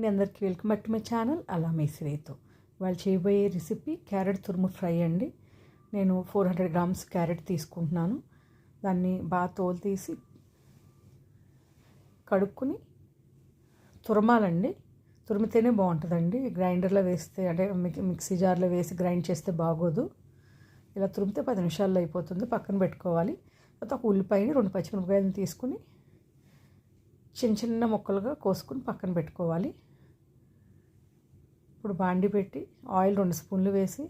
మీ అందరికీ welcome back to my channel. అలా మేసిరేతో వాళ్ళు చేయబోయే రెసిపీ క్యారెట్ తురుము ఫ్రై అండి. నేను ఫోర్ హండ్రెడ్ గ్రామ్స్ క్యారెట్ తీసుకుంటున్నాను. దాన్ని బాగా తోలు తీసి కడుక్కుని తురమాలండి. తురిమితేనే బాగుంటుందండి. గ్రైండర్లో వేస్తే అంటే మిక్సీ జార్లో వేసి గ్రైండ్ చేస్తే బాగోదు. ఇలా తురిమితే పది నిమిషాల్లో అయిపోతుంది. పక్కన పెట్టుకోవాలి. తర్వాత ఒక ఉల్లిపాయని రెండు పచ్చిమిరపకాయలను తీసుకుని చిన్న చిన్న ముక్కలుగా కోసుకుని పక్కన పెట్టుకోవాలి. ఇప్పుడు బాండి పెట్టి ఆయిల్ రెండు స్పూన్లు వేసి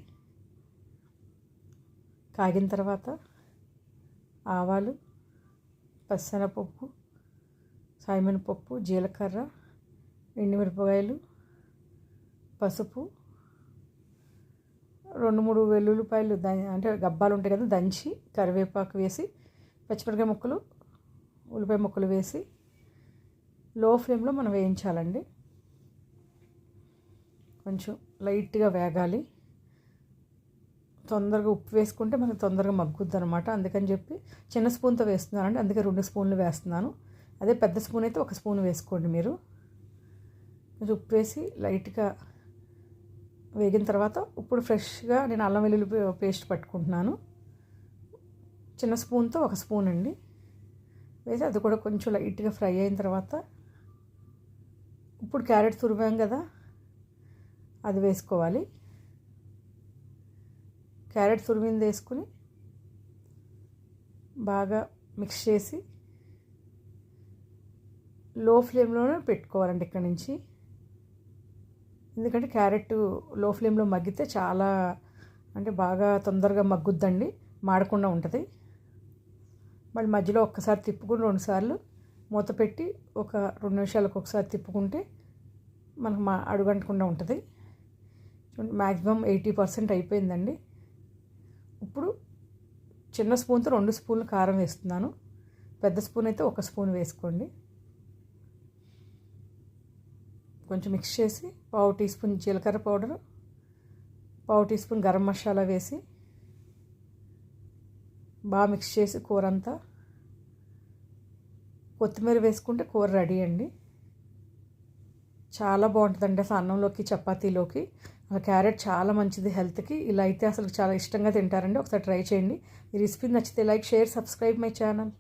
కాగిన తర్వాత ఆవాలు పచ్చనపప్పు సాయమినపప్పు జీలకర్ర ఎండుమిరపకాయలు పసుపు రెండు మూడు వెల్లుల్లిపాయలు ద అంటే గబ్బాలు ఉంటాయి కదా దంచి కరివేపాకు వేసి పచ్చిమిరపకాయ ముక్కలు ఉల్లిపాయ ముక్కలు వేసి లో ఫ్లేమ్లో మనం వేయించాలండి. కొంచెం లైట్గా వేగాలి. తొందరగా ఉప్పు వేసుకుంటే మనకు తొందరగా మగ్గుద్ది అనమాట అందుకని చెప్పి చిన్న స్పూన్తో వేస్తున్నానండి. అందుకే రెండు స్పూన్లు వేస్తున్నాను. అదే పెద్ద స్పూన్ అయితే ఒక స్పూన్ వేసుకోండి మీరు. కొంచెం ఉప్పు వేసి లైట్గా వేగిన తర్వాత ఇప్పుడు ఫ్రెష్గా నేను అల్లం వెల్లుల్లి పేస్ట్ పట్టుకుంటున్నాను. చిన్న స్పూన్తో ఒక స్పూన్ అండి. వేసి అది కూడా కొంచెం లైట్గా ఫ్రై అయిన తర్వాత ఇప్పుడు క్యారెట్ తురిమాం కదా అది వేసుకోవాలి. క్యారెట్ తురిమింది వేసుకుని బాగా మిక్స్ చేసి లో ఫ్లేమ్లోనే పెట్టుకోవాలండి ఇక్కడ నుంచి. ఎందుకంటే క్యారెట్లో ఫ్లేమ్లో మగ్గితే చాలా అంటే బాగా తొందరగా మగ్గుద్దండి మాడకుండా ఉంటుంది. మళ్ళీ మధ్యలో ఒక్కసారి తిప్పుకుని రెండుసార్లు మూత పెట్టి ఒక రెండు నిమిషాలకు ఒకసారి తిప్పుకుంటే మనకు మా అడుగంటకుండా ఉంటుంది. చూడండి మ్యాక్సిమం ఎయిటీ పర్సెంట్ అయిపోయిందండి. ఇప్పుడు చిన్న స్పూన్తో రెండు స్పూన్లు కారం వేస్తున్నాను. పెద్ద స్పూన్ అయితే ఒక స్పూన్ వేసుకోండి. కొంచెం మిక్స్ చేసి పావు టీ స్పూన్ జీలకర్ర పౌడర్ పావు టీ స్పూన్ గరం మసాలా వేసి బాగా మిక్స్ చేసి కూర అంతా కొత్తిమీర వేసుకుంటే కూర రెడీ అండి. చాలా బాగుంటుందండి అసలు అన్నంలోకి చపాతీలోకి. క్యారెట్ చాలా మంచిది హెల్త్కి. ఇలా అయితే అసలు చాలా ఇష్టంగా తింటారండి. ఒకసారి ట్రై చేయండి. ఈ రెసిపీ నచ్చితే like share subscribe my channel.